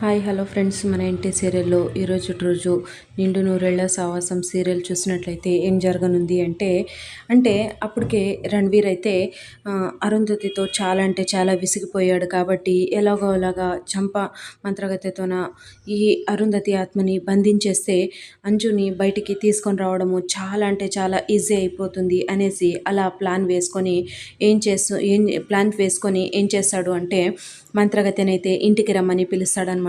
Hi hello friends. మన ఇంటి సీరియల్లో ఈరోజు రోజు నిండు నూరేళ్ళ సావాసం సీరియల్ చూసినట్లయితే ఏం జరగనుంది అంటే అంటే అప్పటికే రణ్వీర్ అయితే అరుంధతితో చాలా అంటే చాలా విసిగిపోయాడు కాబట్టి ఎలాగో అలాగా చంప మంత్రగతితోన ఈ అరుంధతి ఆత్మని బంధించేస్తే అంజుని బయటికి తీసుకొని రావడము చాలా అంటే చాలా ఈజీ అయిపోతుంది అనేసి అలా ప్లాన్ వేసుకొని ఏం చేస్తూ ఏం ప్లాన్ వేసుకొని ఏం చేస్తాడు అంటే మంత్రగతినైతే ఇంటికి రమ్మని పిలుస్తాడనమాట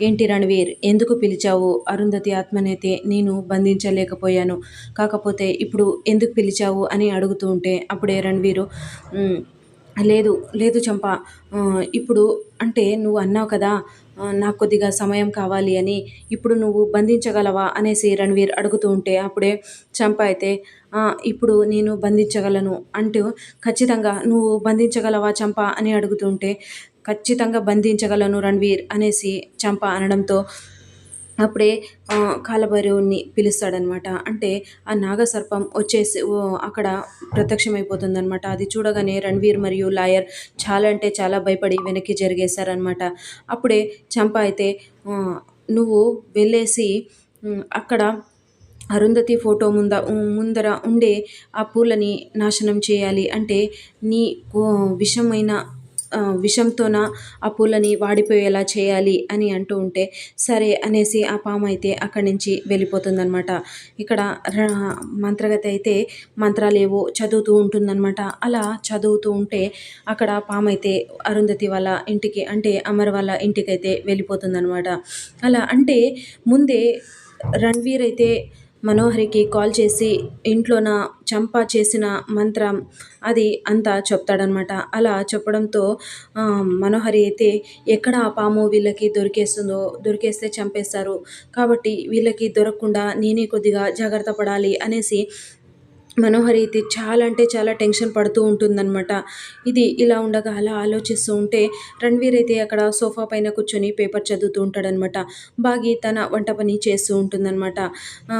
ఏంటి రణవీర్? ఎందుకు పిలిచావు? అరుంధతి ఆత్మనైతే నేను బంధించలేకపోయాను. కాకపోతే ఇప్పుడు ఎందుకు పిలిచావు అని అడుగుతూ ఉంటే అప్పుడే రణవీరు లేదు లేదు చంప. ఇప్పుడు అంటే నువ్వు అన్నావు కదా నాకు కొద్దిగా సమయం కావాలి అని. ఇప్పుడు నువ్వు బంధించగలవా? అనేసి రణవీర్ అడుగుతూ ఉంటే అప్పుడే చంప అయితే ఇప్పుడు నేను బంధించగలను. అంటూ ఖచ్చితంగా నువ్వు బంధించగలవా చంప? అని అడుగుతుంటే ఖచ్చితంగా బంధించగలను రణ్వీర్ అనేసి చంప అనడంతో అప్పుడే కాలభైరవుని పిలుస్తాడనమాట అంటే ఆ నాగసర్పం వచ్చేసి అక్కడ ప్రత్యక్షమైపోతుందనమాట అది చూడగానే రణ్వీర్ మరియు లాయర్ చాలా అంటే చాలా భయపడి వెనక్కి జరిగేశారనమాట అప్పుడే చంప అయితే నువ్వు వెళ్ళేసి అక్కడ అరుంధతి ఫోటో ముంద ముందర ఉండే ఆ పూలని నాశనం చేయాలి. అంటే నీ విషమైన విషంతోన ఆ పూలని వాడిపోయేలా చేయాలి అని అంటూ ఉంటే సరే అనేసి ఆ పాము అయితే అక్కడి నుంచి వెళ్ళిపోతుందనమాట ఇక్కడ మంత్రగతి అయితే మంత్రాలు ఏవో చదువుతూ ఉంటుందన్నమాట. అలా చదువుతూ ఉంటే అక్కడ పాము అయితే అరుంధతి వాళ్ళ ఇంటికి అంటే అమర్ వాళ్ళ ఇంటికైతే వెళ్ళిపోతుందనమాట అలా అంటే ముందే రణ్వీర్ అయితే మనోహరికి కాల్ చేసి ఇంట్లోన చంప చేసిన మంత్రం అది అంతా చెప్తాడనమాట అలా చెప్పడంతో మనోహరి అయితే ఎక్కడ ఆ పాము వీళ్ళకి దొరికేస్తుందో దొరికేస్తే చంపేస్తారు. కాబట్టి వీళ్ళకి దొరకకుండా నేనే కొద్దిగా జాగ్రత్త పడాలి అనేసి మనోహరి చాలా అంటే చాలా టెన్షన్ పడుతూ ఉంటుందన్నమాట. ఇది ఇలా ఉండగా అలా ఆలోచిస్తూ ఉంటే రణ్వీర్ అయితే అక్కడ సోఫా పైన కూర్చొని పేపర్ చదువుతూ ఉంటాడనమాట బాగి తన వంట పని చేస్తూ ఉంటుందన్నమాట.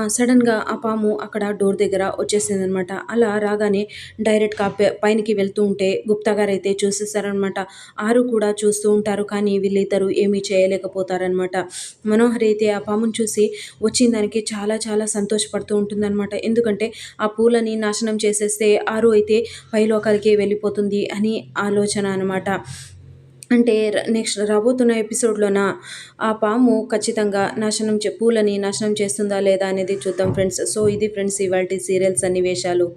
సడన్గా ఆ పాము అక్కడ డోర్ దగ్గర వచ్చేసిందనమాట అలా రాగానే డైరెక్ట్గా పైనకి వెళ్తూ ఉంటే గుప్తా గారు అయితే చూసేస్తారనమాట ఆరు కూడా చూస్తూ ఉంటారు కానీ వీళ్ళిద్దరూ ఏమీ చేయలేకపోతారనమాట మనోహరి అయితే ఆ పామును చూసి వచ్చిన దానికి చాలా చాలా సంతోషపడుతూ ఉంటుందన్నమాట. ఎందుకంటే ఆ పూల వాళ్ళని నాశనం చేసేస్తే ఆరు అయితే పైలోకాలకి వెళ్ళిపోతుంది అని ఆలోచన అనమాట అంటే నెక్స్ట్ రాబోతున్న ఎపిసోడ్లోన ఆ పాము ఖచ్చితంగా నాశనం పూలని నాశనం చేస్తుందా లేదా అనేది చూద్దాం ఫ్రెండ్స్. సో ఇది ఫ్రెండ్స్ ఇవాళ సీరియల్స్ సన్నివేశాలు.